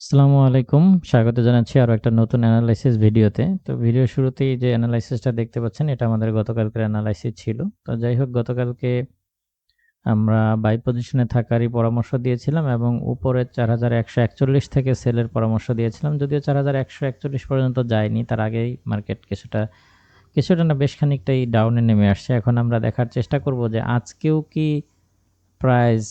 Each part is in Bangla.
আসসালামু আলাইকুম। স্বাগত জানাচ্ছি আরও একটা নতুন অ্যানালাইসিস ভিডিওতে। তো ভিডিও শুরুতেই যে অ্যানালাইসিসটা দেখতে পাচ্ছেন, এটা আমাদের গতকালকের অ্যানালাইসিস ছিল। তো যাই হোক, গতকালকে আমরা বাই পজিশনে থাকারই পরামর্শ দিয়েছিলাম এবং উপরে চার হাজার একশো একচল্লিশ থেকে সেলের পরামর্শ দিয়েছিলাম। যদিও চার হাজার একশো একচল্লিশ পর্যন্ত যায়নি, তার আগেই মার্কেট কিছুটা কিছুটা না বেশ খানিকটাই ডাউনে নেমে আসছে। এখন আমরা দেখার চেষ্টা করব যে আজকেও কি প্রাইস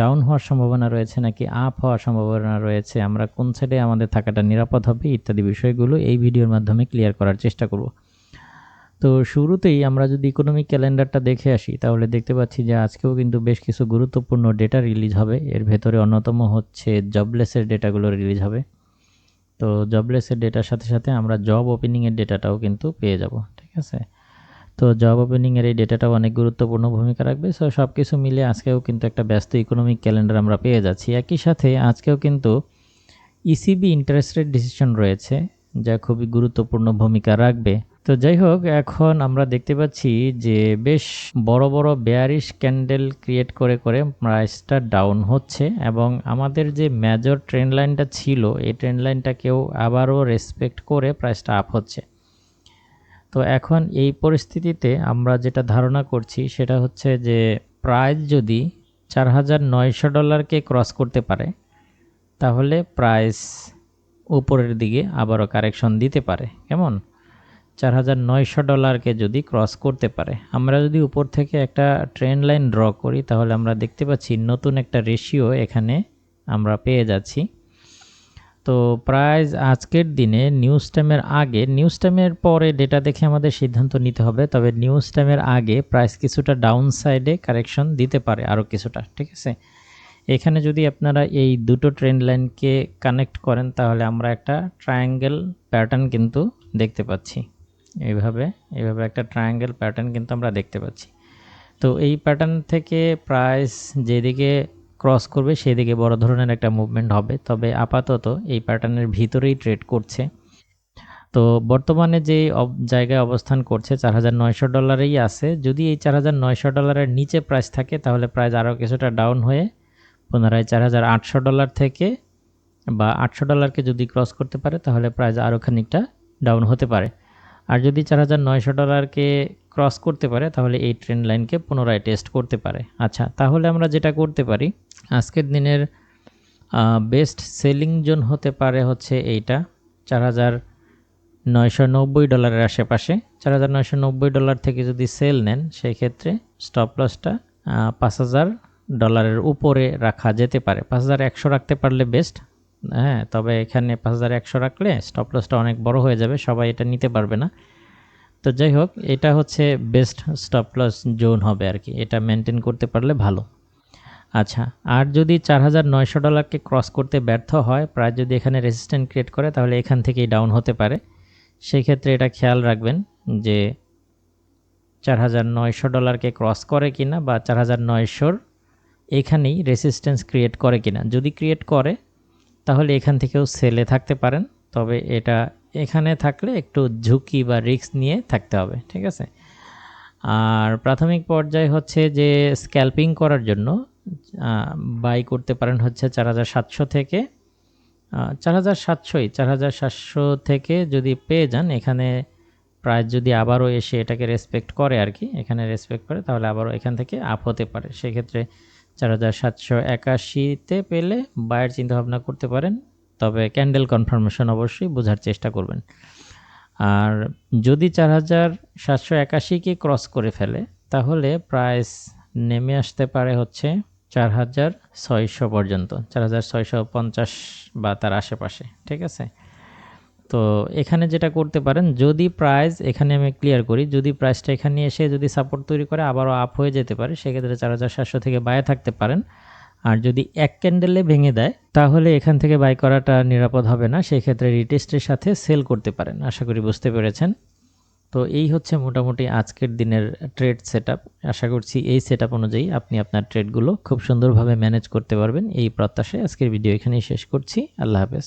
ডাউন হওয়ার সম্ভাবনা রয়েছে নাকি আপ হওয়ার সম্ভাবনা রয়েছে? আমরা কোন সাইডে আমাদের থাকাটা নিরাপদ হবে ইত্যাদি বিষয়গুলো এই ভিডিওর মাধ্যমে ক্লিয়ার করার চেষ্টা করব। তো শুরুতেই আমরা যদি ইকোনমিক ক্যালেন্ডারটা দেখে আসি, তাহলে দেখতে পাচ্ছি যে আজকেও কিন্তু বেশ কিছু গুরুত্বপূর্ণ ডেটা রিলিজ হবে। এর ভেতরে অন্যতম হচ্ছে জবলেসের ডেটাগুলো রিলিজ হবে। তো জবলেসের ডেটার সাথে সাথে আমরা জব ওপেনিংয়ের ডেটাটাও কিন্তু পেয়ে যাব, ঠিক আছে? তো জব ওপেনিংয়ের এই ডেটাটাও অনেক গুরুত্বপূর্ণ ভূমিকা রাখবে। সো সব কিছু মিলে আজকেও কিন্তু একটা ব্যস্ত ইকোনমিক ক্যালেন্ডার আমরা পেয়ে যাচ্ছি। একই সাথে আজকেও কিন্তু ইসিবি ইন্টারেস্ট রেট ডিসিশন রয়েছে, যা খুবই গুরুত্বপূর্ণ ভূমিকা রাখবে। তো যাই হোক, এখন আমরা দেখতে পাচ্ছি যে বেশ বড় বড় বেয়ারিশ ক্যান্ডেল ক্রিয়েট করে করে প্রাইসটা ডাউন হচ্ছে এবং আমাদের যে মেজর ট্রেন্ড লাইনটা ছিল, এই ট্রেন্ড লাইনটাকেও আবারও রেসপেক্ট করে প্রাইসটা আপ হচ্ছে। তো এখন এই পরিস্থিতিতে আমরা যেটা ধারণা করছি সেটা হচ্ছে যে প্রাইস যদি চার হাজার নয়শো ডলারকে ক্রস করতে পারে, তাহলে প্রাইস উপরের দিকে আবারও কারেকশন দিতে পারে। কেমন? চার হাজার নয়শো ডলারকে যদি ক্রস করতে পারে। আমরা যদি উপর থেকে একটা ট্রেন লাইন ড্র করি, তাহলে আমরা দেখতে পাচ্ছি নতুন একটা রেশিও এখানে আমরা পেয়ে যাচ্ছি। তো প্রাইস আজকের দিনে নিউজ টাইমের আগে, নিউজ টাইমের পরে ডেটা দেখে আমাদের সিদ্ধান্ত নিতে হবে, তবে নিউজ টাইমের আগে প্রাইস কিছুটা ডাউন সাইডে কারেকশন দিতে পারে আরও কিছুটা, ঠিক আছে? এখানে যদি আপনারা এই দুটো ট্রেন্ড লাইনকে কানেক্ট করেন, তাহলে আমরা একটা ট্রায়াঙ্গেল প্যাটার্ন কিন্তু দেখতে পাচ্ছি। এইভাবে এইভাবে একটা ট্রায়াঙ্গেল প্যাটার্ন কিন্তু আমরা দেখতে পাচ্ছি। তো এই প্যাটার্ন থেকে প্রাইস যেদিকে ক্রস করবে, সেদিকে বড় ধরনের একটা মুভমেন্ট হবে। তবে আপাতত এই প্যাটার্নের ভিতরেই ট্রেড করছে। তো বর্তমানে যে জায়গায় অবস্থান করছে, চার হাজার নয়শো ডলারেই আছে। যদি এই চার হাজার নয়শো ডলারের নিচে প্রাইস থাকে, তাহলে প্রাইস আরও কিছুটা ডাউন হয়ে পুনরায় চার হাজার আটশো ডলার থেকে বা আটশো ডলারকে যদি ক্রস করতে পারে, তাহলে প্রাইস আরও খানিকটা ডাউন হতে পারে। আর যদি চার হাজার নয়শো ডলারকে ক্রস করতে পারে, তাহলে এই ট্রেন্ড লাইনকে পুনরায় টেস্ট করতে পারে। আচ্ছা তাহলে আমরা যেটা করতে পারি, আজকের দিনের বেস্ট সেলিং জোন হতে পারে হচ্ছে এইটা, চার হাজার নয়শো নব্বই ডলারের আশেপাশে। চার হাজার নয়শো নব্বই ডলার থেকে যদি সেল নেন, সেই ক্ষেত্রে স্টপ লসটা পাঁচ হাজার ডলারের উপরে রাখা যেতে পারে। পাঁচ হাজার একশো রাখতে পারলে বেস্ট হ্যাঁ তবে এখানে পাঁচ হাজার একশো রাখলে স্টপ লসটা অনেক বড় হয়ে যাবে, সবাই এটা নিতে পারবে না। তো যাই হোক, এটা হচ্ছে বেস্ট স্টপ লস জোন হবে আর কি, এটা মেনটেন করতে পারলে ভালো। আচ্ছা আর যদি চার হাজার নয়শো ডলারকে ক্রস করতে ব্যর্থ হয়, প্রায় যদি এখানে রেজিস্ট্যান্ট ক্রিয়েট করে, তাহলে এখান থেকেই ডাউন হতে পারে। সেই ক্ষেত্রে এটা খেয়াল রাখবেন যে চার হাজার নয়শো ডলারকে ক্রস করে কিনা বা চার হাজার নয়শোর এখানেই রেসিস্ট্যান্স ক্রিয়েট করে কিনা। যদি ক্রিয়েট করে তাহলে এখান থেকেও সেলে থাকতে পারেন। তবে এটা এখানে থাকলে একটু ঝুঁকি বা রিস্ক নিয়ে থাকতে হবে, ঠিক আছে? আর প্রাথমিক পর্যায়ে হচ্ছে যে স্ক্যাল্পিং করার জন্য বাই করতে পারেন হচ্ছে চার হাজার সাতশো থেকে চার হাজার সাতশোই, চার হাজার সাতশো থেকে যদি পেয়ে যান, এখানে প্রাইস যদি আবারও এসে এটাকে রেসপেক্ট করে আর কি, এখানে রেসপেক্ট করে, তাহলে আবারও এখান থেকে আপ হতে পারে। সেক্ষেত্রে চার হাজার সাতশো একাশিতে পেলে বায়ের চিন্তাভাবনা করতে পারেন, তবে ক্যান্ডেল কনফার্মেশন অবশ্যই বোঝার চেষ্টা করবেন। আর যদি চার হাজার সাতশো একাশিকে ক্রস করে ফেলে, তাহলে প্রাইস নেমে আসতে পারে হচ্ছে চার হাজার ছয়শো পর্যন্ত, চার হাজার ছয়শো পঞ্চাশ বা তার আশেপাশে, ঠিক আছে? তো এখানে যেটা করতে পারেন, যদি প্রাইস এখানে আমি ক্লিয়ার করি, যদি প্রাইসটা এখানে এসে যদি সাপোর্ট তৈরি করে, আবারও আপ হয়ে যেতে পারে, সেক্ষেত্রে চার হাজার সাতশো থেকে বায়ে থাকতে পারেন। আর যদি এক ক্যান্ডেলে ভেঙে দেয়, তাহলে এখান থেকে বাই করাটা নিরাপদ হবে না সেই ক্ষেত্রে রিটেস্টের সাথে সেল করতে পারেন, আশা করি বুঝতে পেরেছেন। তো এই হচ্ছে মোটামুটি আজকের দিনের ট্রেড সেট আশা করছি এই সেট অনুযায়ী আপনি আপনার ট্রেডগুলো খুব সুন্দরভাবে ম্যানেজ করতে পারবেন। এই প্রত্যাশায় আজকের ভিডিও এখানেই শেষ করছি। আল্লাহ হাফেজ।